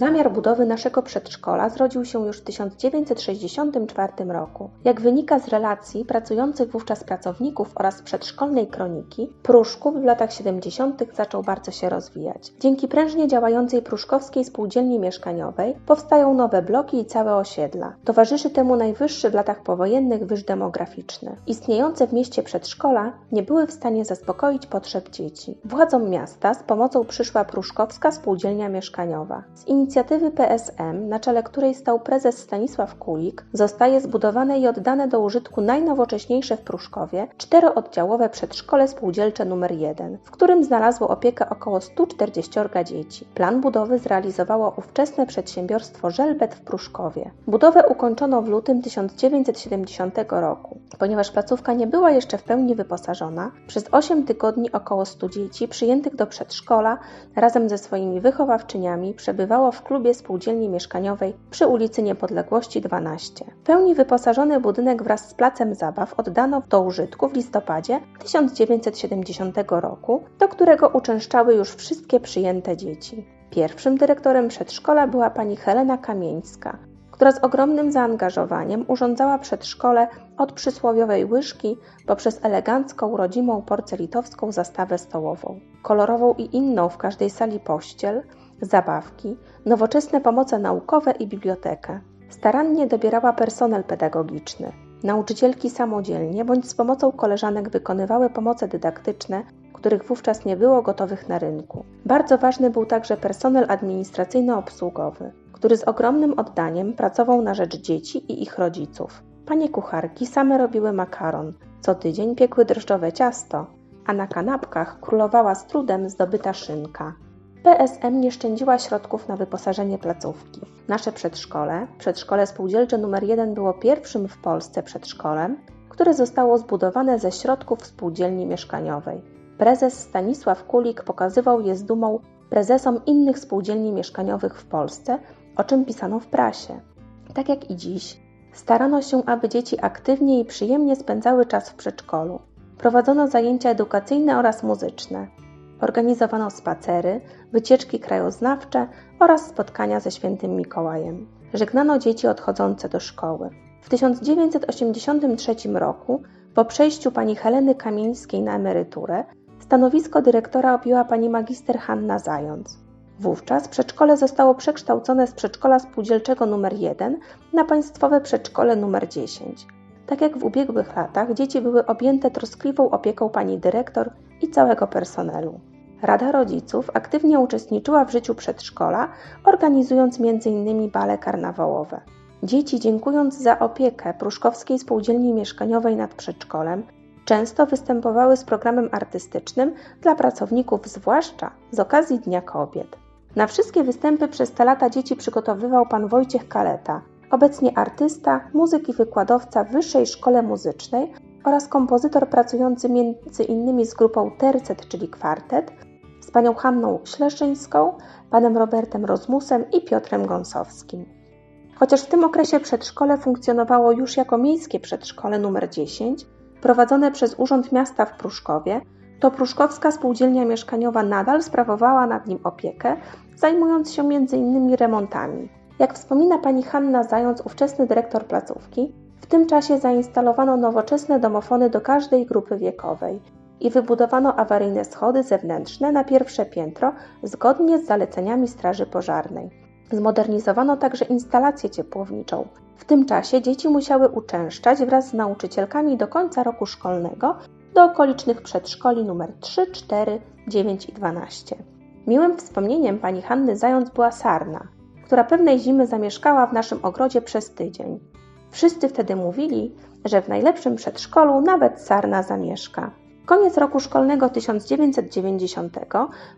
Zamiar budowy naszego przedszkola zrodził się już w 1964 roku. Jak wynika z relacji pracujących wówczas pracowników oraz przedszkolnej kroniki, Pruszków w latach 70. zaczął bardzo się rozwijać. Dzięki prężnie działającej pruszkowskiej spółdzielni mieszkaniowej powstają nowe bloki i całe osiedla. Towarzyszy temu najwyższy w latach powojennych wyż demograficzny. Istniejące w mieście przedszkola nie były w stanie zaspokoić potrzeb dzieci. Władzom miasta z pomocą przyszła Pruszkowska Spółdzielnia Mieszkaniowa. Z inicjatywy PSM, na czele której stał prezes Stanisław Kulik, zostaje zbudowane i oddane do użytku najnowocześniejsze w Pruszkowie czterooddziałowe przedszkole spółdzielcze nr 1, w którym znalazło opiekę około 140 dzieci. Plan budowy zrealizowało ówczesne przedsiębiorstwo Żelbet w Pruszkowie. Budowę ukończono w lutym 1970 roku. Ponieważ placówka nie była jeszcze w pełni wyposażona, przez 8 tygodni około 100 dzieci przyjętych do przedszkola razem ze swoimi wychowawczyniami przebywało w klubie spółdzielni mieszkaniowej przy ulicy Niepodległości 12. W pełni wyposażony budynek wraz z placem zabaw oddano do użytku w listopadzie 1970 roku, do którego uczęszczały już wszystkie przyjęte dzieci. Pierwszym dyrektorem przedszkola była pani Helena Kamieńska, która z ogromnym zaangażowaniem urządzała przedszkole od przysłowiowej łyżki poprzez elegancką, rodzimą porcelitowską zastawę stołową, kolorową i inną w każdej sali pościel, zabawki, nowoczesne pomoce naukowe i bibliotekę. Starannie dobierała personel pedagogiczny. Nauczycielki samodzielnie bądź z pomocą koleżanek wykonywały pomoce dydaktyczne, których wówczas nie było gotowych na rynku. Bardzo ważny był także personel administracyjno-obsługowy, który z ogromnym oddaniem pracował na rzecz dzieci i ich rodziców. Panie kucharki same robiły makaron, co tydzień piekły drożdżowe ciasto, a na kanapkach królowała z trudem zdobyta szynka. PSM nie szczędziła środków na wyposażenie placówki. Nasze przedszkole, przedszkole spółdzielcze nr 1 było pierwszym w Polsce przedszkolem, które zostało zbudowane ze środków spółdzielni mieszkaniowej. Prezes Stanisław Kulik pokazywał je z dumą prezesom innych spółdzielni mieszkaniowych w Polsce, o czym pisano w prasie. Tak jak i dziś, starano się, aby dzieci aktywnie i przyjemnie spędzały czas w przedszkolu. Prowadzono zajęcia edukacyjne oraz muzyczne. Organizowano spacery, wycieczki krajoznawcze oraz spotkania ze świętym Mikołajem. Żegnano dzieci odchodzące do szkoły. W 1983 roku, po przejściu pani Heleny Kamińskiej na emeryturę, stanowisko dyrektora objęła pani magister Hanna Zając. Wówczas przedszkole zostało przekształcone z przedszkola spółdzielczego nr 1 na państwowe przedszkole nr 10. Tak jak w ubiegłych latach, dzieci były objęte troskliwą opieką pani dyrektor i całego personelu. Rada Rodziców aktywnie uczestniczyła w życiu przedszkola, organizując m.in. bale karnawałowe. Dzieci, dziękując za opiekę Pruszkowskiej Spółdzielni Mieszkaniowej nad przedszkolem, często występowały z programem artystycznym dla pracowników, zwłaszcza z okazji Dnia Kobiet. Na wszystkie występy przez te lata dzieci przygotowywał pan Wojciech Kaleta, obecnie artysta, muzyk i wykładowca w Wyższej Szkole Muzycznej oraz kompozytor pracujący m.in. z grupą Tercet, czyli kwartet, z panią Hanną Śleszyńską, panem Robertem Rozmusem i Piotrem Gąsowskim. Chociaż w tym okresie przedszkole funkcjonowało już jako miejskie przedszkole nr 10, prowadzone przez Urząd Miasta w Pruszkowie, to Pruszkowska Spółdzielnia Mieszkaniowa nadal sprawowała nad nim opiekę, zajmując się m.in. remontami. Jak wspomina pani Hanna Zając, ówczesny dyrektor placówki, w tym czasie zainstalowano nowoczesne domofony do każdej grupy wiekowej i wybudowano awaryjne schody zewnętrzne na pierwsze piętro zgodnie z zaleceniami Straży Pożarnej. Zmodernizowano także instalację ciepłowniczą. W tym czasie dzieci musiały uczęszczać wraz z nauczycielkami do końca roku szkolnego do okolicznych przedszkoli nr 3, 4, 9 i 12. Miłym wspomnieniem pani Hanny Zając była sarna, która pewnej zimy zamieszkała w naszym ogrodzie przez tydzień. Wszyscy wtedy mówili, że w najlepszym przedszkolu nawet sarna zamieszka. Koniec roku szkolnego 1990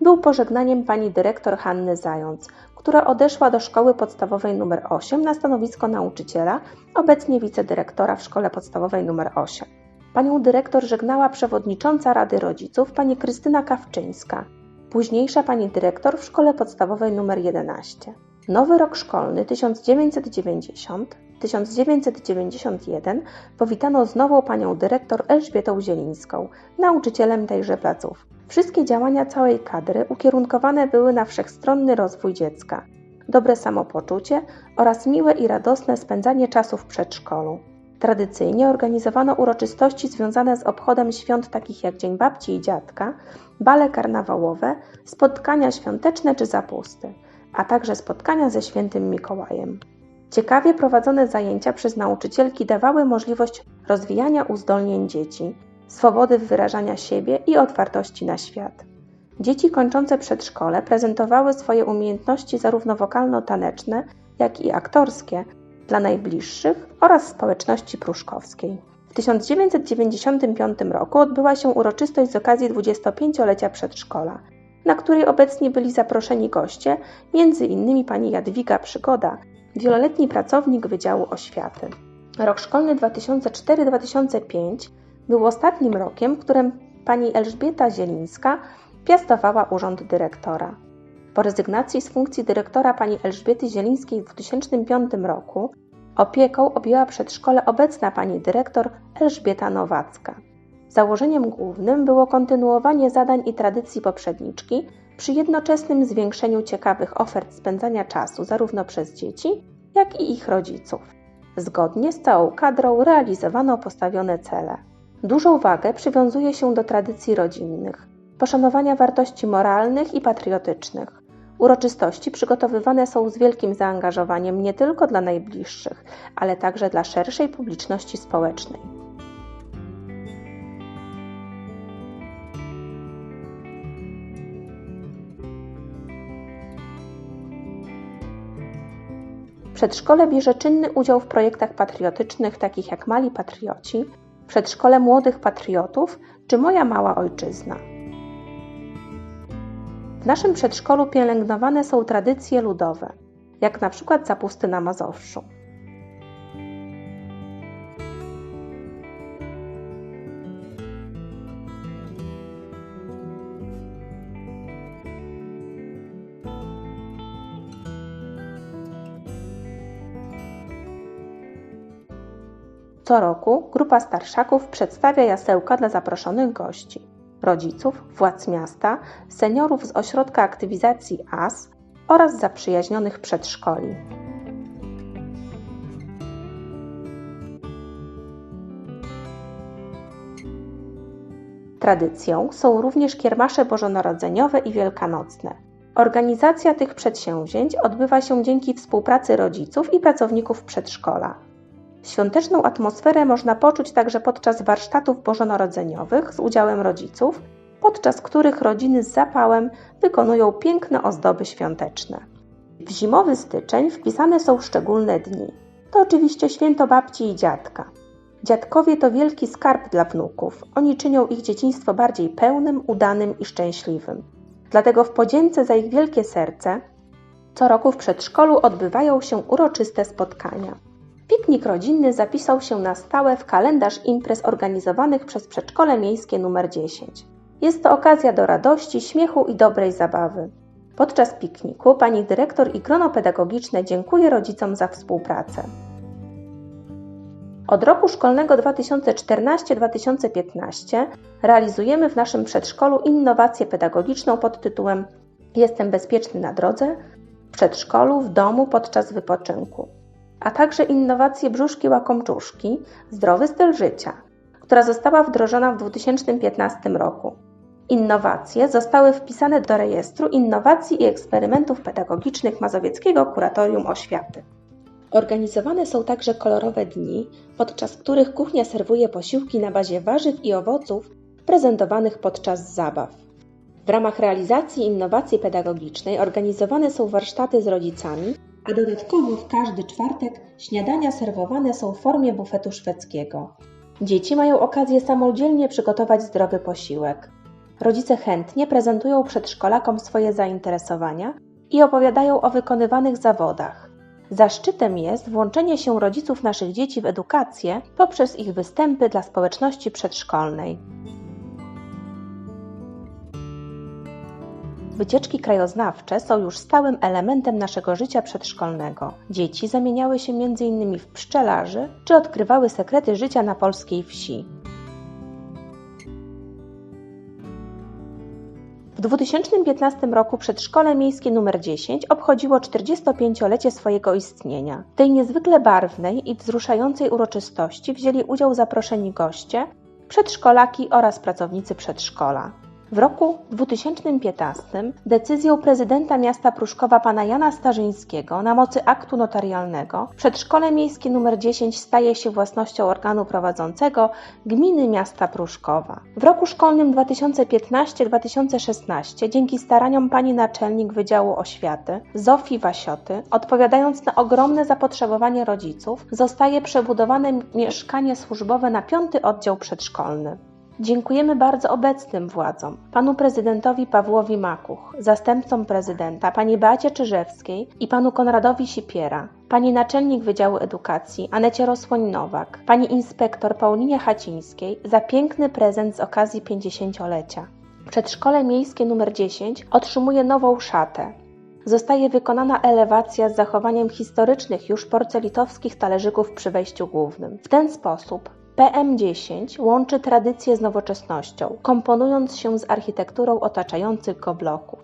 był pożegnaniem pani dyrektor Hanny Zając, która odeszła do szkoły podstawowej nr 8 na stanowisko nauczyciela, obecnie wicedyrektora w szkole podstawowej nr 8. Panią dyrektor żegnała przewodnicząca Rady Rodziców pani Krystyna Kawczyńska, późniejsza pani dyrektor w szkole podstawowej nr 11. Nowy rok szkolny 1990-1991 powitano z nową panią dyrektor Elżbietą Zielińską, nauczycielem tejże placów. Wszystkie działania całej kadry ukierunkowane były na wszechstronny rozwój dziecka. dobre samopoczucie oraz miłe i radosne spędzanie czasu w przedszkolu. Tradycyjnie organizowano uroczystości związane z obchodem świąt takich jak Dzień Babci i Dziadka, bale karnawałowe, spotkania świąteczne czy zapusty, a także spotkania ze świętym Mikołajem. Ciekawie prowadzone zajęcia przez nauczycielki dawały możliwość rozwijania uzdolnień dzieci, swobody wyrażania siebie i otwartości na świat. Dzieci kończące przedszkole prezentowały swoje umiejętności zarówno wokalno-taneczne, jak i aktorskie dla najbliższych oraz społeczności pruszkowskiej. W 1995 roku odbyła się uroczystość z okazji 25-lecia przedszkola, na której obecni byli zaproszeni goście, m.in. pani Jadwiga Przygoda, wieloletni pracownik Wydziału Oświaty. Rok szkolny 2004-2005 był ostatnim rokiem, w którym pani Elżbieta Zielińska piastowała urząd dyrektora. Po rezygnacji z funkcji dyrektora pani Elżbiety Zielińskiej w 2005 roku opieką objęła przedszkole obecna pani dyrektor Elżbieta Nowacka. Założeniem głównym było kontynuowanie zadań i tradycji poprzedniczki przy jednoczesnym zwiększeniu ciekawych ofert spędzania czasu zarówno przez dzieci, jak i ich rodziców. Zgodnie z całą kadrą realizowano postawione cele. Dużą wagę przywiązuje się do tradycji rodzinnych, poszanowania wartości moralnych i patriotycznych. Uroczystości przygotowywane są z wielkim zaangażowaniem nie tylko dla najbliższych, ale także dla szerszej publiczności społecznej. Przedszkole bierze czynny udział w projektach patriotycznych takich jak Mali Patrioci, Przedszkole Młodych Patriotów czy Moja Mała Ojczyzna. W naszym przedszkolu pielęgnowane są tradycje ludowe, jak na przykład zapusty na Mazowszu. Co roku grupa starszaków przedstawia jasełka dla zaproszonych gości, rodziców, władz miasta, seniorów z ośrodka aktywizacji AS oraz zaprzyjaźnionych przedszkoli. Tradycją są również kiermasze bożonarodzeniowe i wielkanocne. Organizacja tych przedsięwzięć odbywa się dzięki współpracy rodziców i pracowników przedszkola. Świąteczną atmosferę można poczuć także podczas warsztatów bożonarodzeniowych z udziałem rodziców, podczas których rodziny z zapałem wykonują piękne ozdoby świąteczne. W zimowy styczeń wpisane są szczególne dni. To oczywiście święto babci i dziadka. Dziadkowie to wielki skarb dla wnuków. Oni czynią ich dzieciństwo bardziej pełnym, udanym i szczęśliwym. Dlatego w podzięce za ich wielkie serce co roku w przedszkolu odbywają się uroczyste spotkania. Piknik rodzinny zapisał się na stałe w kalendarz imprez organizowanych przez przedszkole miejskie nr 10. Jest to okazja do radości, śmiechu i dobrej zabawy. Podczas pikniku pani dyrektor i grono pedagogiczne dziękuję rodzicom za współpracę. Od roku szkolnego 2014-2015 realizujemy w naszym przedszkolu innowację pedagogiczną pod tytułem Jestem bezpieczny na drodze, w przedszkolu, w domu, podczas wypoczynku a także innowacje brzuszki łakomczuszki Zdrowy styl życia, która została wdrożona w 2015 roku. Innowacje zostały wpisane do rejestru innowacji i eksperymentów pedagogicznych Mazowieckiego Kuratorium Oświaty. Organizowane są także kolorowe dni, podczas których kuchnia serwuje posiłki na bazie warzyw i owoców prezentowanych podczas zabaw. W ramach realizacji innowacji pedagogicznej organizowane są warsztaty z rodzicami a dodatkowo w każdy czwartek śniadania serwowane są w formie bufetu szwedzkiego. Dzieci mają okazję samodzielnie przygotować zdrowy posiłek. Rodzice chętnie prezentują przedszkolakom swoje zainteresowania i opowiadają o wykonywanych zawodach. Zaszczytem jest włączenie się rodziców naszych dzieci w edukację poprzez ich występy dla społeczności przedszkolnej. Wycieczki krajoznawcze są już stałym elementem naszego życia przedszkolnego. Dzieci zamieniały się m.in. w pszczelarzy czy odkrywały sekrety życia na polskiej wsi. W 2015 roku przedszkole miejskie nr 10 obchodziło 45-lecie swojego istnienia. W tej niezwykle barwnej i wzruszającej uroczystości wzięli udział zaproszeni goście, przedszkolaki oraz pracownicy przedszkola. W roku 2015 decyzją prezydenta miasta Pruszkowa pana Jana Starzyńskiego na mocy aktu notarialnego przedszkole miejskie nr 10 staje się własnością organu prowadzącego gminy miasta Pruszkowa. W roku szkolnym 2015-2016 dzięki staraniom pani naczelnik Wydziału Oświaty Zofii Wasioty, odpowiadając na ogromne zapotrzebowanie rodziców, zostaje przebudowane mieszkanie służbowe na piąty oddział przedszkolny. Dziękujemy bardzo obecnym władzom, panu prezydentowi Pawłowi Makuch, zastępcom prezydenta, pani Beacie Czyżewskiej i panu Konradowi Sipiera, pani naczelnik Wydziału Edukacji Anecie Rosłoń-Nowak, pani inspektor Paulinie Hacińskiej za piękny prezent z okazji 50-lecia. Przedszkole miejskie nr 10 otrzymuje nową szatę. Zostaje wykonana elewacja z zachowaniem historycznych już porcelitowskich talerzyków przy wejściu głównym. W ten sposób PM10 łączy tradycję z nowoczesnością, komponując się z architekturą otaczających go bloków.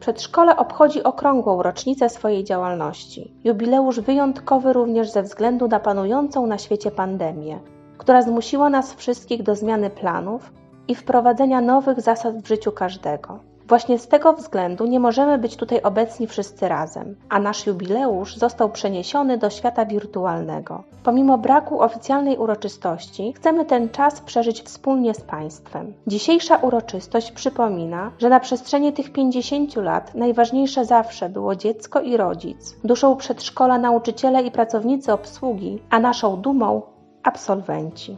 Przedszkole obchodzi okrągłą rocznicę swojej działalności. Jubileusz wyjątkowy również ze względu na panującą na świecie pandemię, która zmusiła nas wszystkich do zmiany planów i wprowadzenia nowych zasad w życiu każdego. Właśnie z tego względu nie możemy być tutaj obecni wszyscy razem, a nasz jubileusz został przeniesiony do świata wirtualnego. Pomimo braku oficjalnej uroczystości, chcemy ten czas przeżyć wspólnie z Państwem. Dzisiejsza uroczystość przypomina, że na przestrzeni tych 50 lat najważniejsze zawsze było dziecko i rodzic, duszą przedszkola nauczyciele i pracownicy obsługi, a naszą dumą absolwenci.